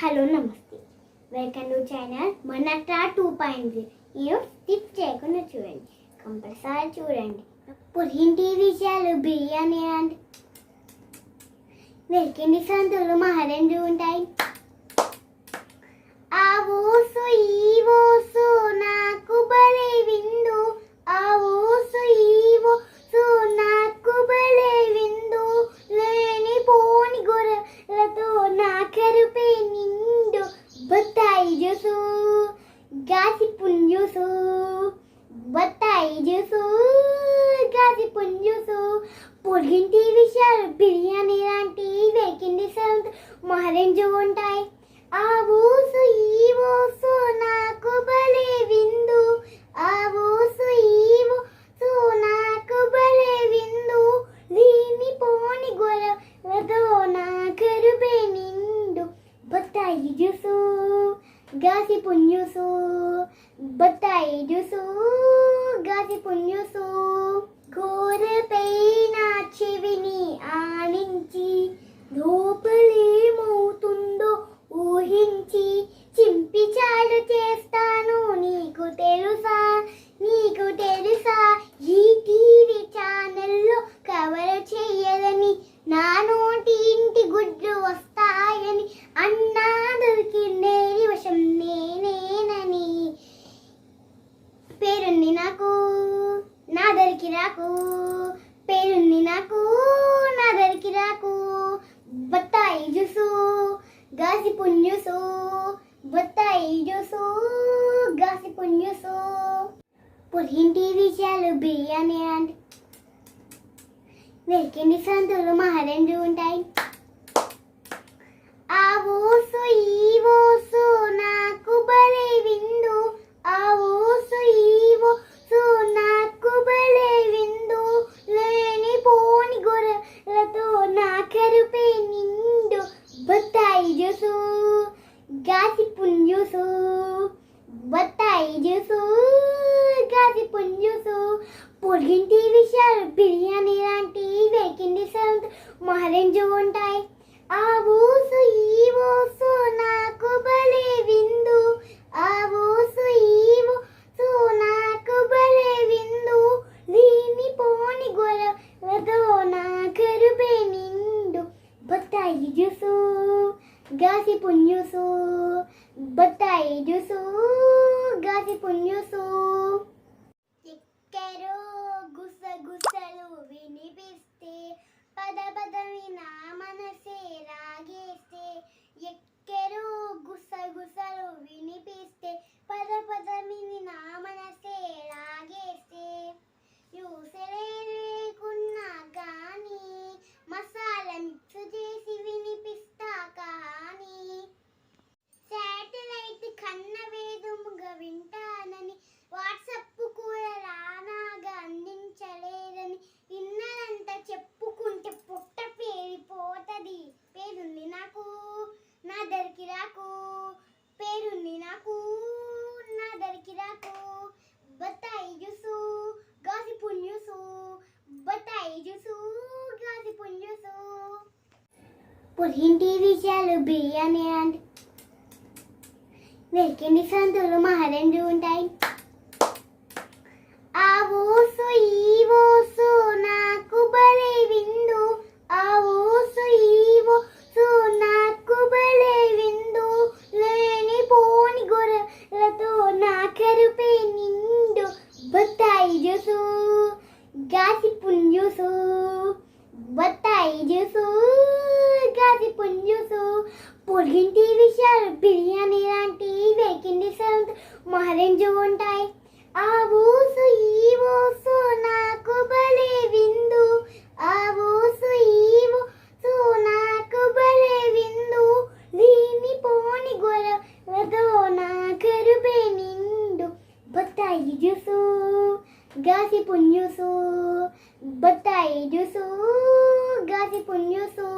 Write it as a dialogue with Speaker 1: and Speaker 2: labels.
Speaker 1: Hello నమస్తే. Welcome to channel మనట్రా two point నేను స్టిప్ చేయకుండా చూడండి. కంపల్సరీ చూడండి. పులింటి విషయాలు బిర్యానీ అండ్ వెల్కండి సంతులు మహారెండు ఉంటాయి. ఆ ఊసు ఈ ఊసు నాకు బలే విందు ఆ ఊసు ఈ ఊసు నాకు బలే విందు లేని పోని గొర్రెలతో నా కరుపే నిండు బత్తాయి జ్యూసు గాసి పుంజూసు బత్తాయి జ్యూసు గాసి పుంజూసు పొడిగింటి విషయాలు బిర్యానీ లాంటి వేకింది సౌండ్ మహరెంజు ఉంటాయి. ఆ ఊసు ఈ ఊసు నాకు బలే విందు. ఆ ఊసు ఈ ఊసు నాకు బలే విందు. దీని పోని గొరవతో నా కరుపే నిండు. బత్తాయి జ్యూసు గాసి పుంజూసు. బత్తాయి జ్యూసు గాసి పుంజూసు. దగ్గరికి రాకు పేరుంది నాకు నా దగ్గరికి రాకు. బత్తాయి జ్యూసు గాసి పుణ్యుసు బత్తాయి జ్యూసు గాసి పుణ్యుసు పులింటి విషయాలు బిర్యానీ అంటే వెలికింది సంతులు మహారెండు ఉంటాయి ఆ ఊసు ఈ ఊసు నాకు బలే విందు ఆ ఊసు ఈ ఊసు నాకు బలే విందు లేని పోని గొర్రెలతో నా కరుపే నిండు బత్తాయి జ్యూసు గాసి జ్యూసు బత్తాయి జ్యూసు గాసిపున్ జ్యూసు పొడిగింటి విషయాలు బిర్యానీ లాంటి వేకింది సౌండ్ మహరెంజు ఉంటాయి. ఆ ఊసు ఈ ఊసు నాకు బలే విందు. ఆ ఊసు ఈ ఊసు నాకు బలే విందు. లేని పోని గొరవతో నా కరుపే నిండు. బత్తాయి జ్యూసు గాసి పుంజూసు బత్తాయి జ్యూసు గాసి పుంజూసు చిక్కెరు గుస గుసలు వినిపిస్తే పద పద వినా మనసే రాగేస్తే ఎక్కెరు గుసగుసలు వినిపిస్తే పద పదవిని నా మనసే రాగేస్తే యూసలే లేకున్నా కానీ మసాలా మిక్స్ చేసి వినిపిస్తా కానీ శాటిలైట్ కన్న వేదుముగా వింటానని వాట్సప్ కూడా రానాగా అందించలేదని ఇన్నదంతా చెప్పుకుంటే పుట్ట పేరిపోతది పేరుంది నాకు నా దరికి రాకు పేరుంది నాకు నా దరికి రాకు బత్తాయి జ్యూసు గాసి పుంజుసు బత్తాయి జ్యూసు గాసి పుంజుసు పుట్టింటి విషయాలు బిర్యానీ అంటే వెలికింది సంతులు మహారెండు ఉంటాయి. ఆ ఊసు ఈ ఊసు నాకు బలే విందు. ఆ ఊసు ఈ ఊసు నాకు బలే విందు. లేని పోని గొర్రెలతో నా కరుపే నిండు. బత్తాయి జ్యూసు గాసి పుంజూసు బత్తాయి జ్యూసు. గాసి పుంజూసు పొడిగింటి విషయాలు బిర్యానీ లాంటి వేకింది సౌండ్ మహరెంజు ఉంటాయి. ఆ ఊసు ఈ ఊసు నాకు బలే విందు. ఆ ఊసు ఈ ఊసు నాకు బలే విందు. దీని పోని గొరవతో నా కరుపే నిండు. బత్తాయి జ్యూసు గాసి పుంజూసు బత్తాయి జ్యూసు గాసి పుంజూసు.